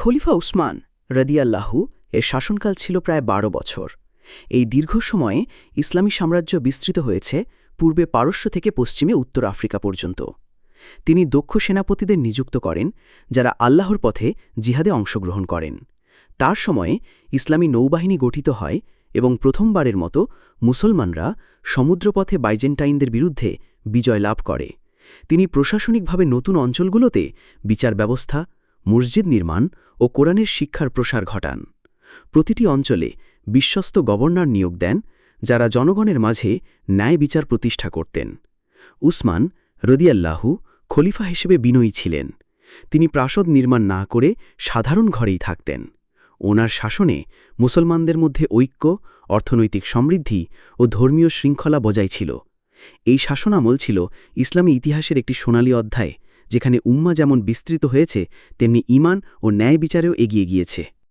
খলিফা উসমান রদিয়াল্লাহু এর শাসনকাল ছিল প্রায় বারো বছর। এই দীর্ঘ সময়ে ইসলামী সাম্রাজ্য বিস্তৃত হয়েছে পূর্বে পারস্য থেকে পশ্চিমে উত্তর আফ্রিকা পর্যন্ত। তিনি দক্ষ সেনাপতিদের নিযুক্ত করেন, যারা আল্লাহর পথে জিহাদে অংশগ্রহণ করেন। তার সময়ে ইসলামী নৌবাহিনী গঠিত হয় এবং প্রথমবারের মতো মুসলমানরা সমুদ্রপথে বাইজেন্টাইনদের বিরুদ্ধে বিজয় লাভ করে। তিনি প্রশাসনিকভাবে নতুন অঞ্চলগুলোতে বিচার ব্যবস্থা মসজিদ নির্মাণ ও কোরআনের শিক্ষার প্রসার ঘটান। প্রতিটি অঞ্চলে বিশ্বস্ত গভর্নর নিয়োগ দেন, যারা জনগণের মাঝে ন্যায় বিচার প্রতিষ্ঠা করতেন। উসমান রদিয়াল্লাহু খলিফা হিসেবে বিনয়ী ছিলেন। তিনি প্রাসদ নির্মাণ না করে সাধারণ ঘরেই থাকতেন। ওনার শাসনে মুসলমানদের মধ্যে ঐক্য, অর্থনৈতিক সমৃদ্ধি ও ধর্মীয় শৃঙ্খলা বজায় ছিল। এই শাসনামল ছিল ইসলামী ইতিহাসের একটি সোনালী অধ্যায়। যেখানে উম্মা যেমন বিস্তৃত হয়েছে তেমনি ইমান ও ন্যায় বিচারেও এগিয়ে গিয়েছে।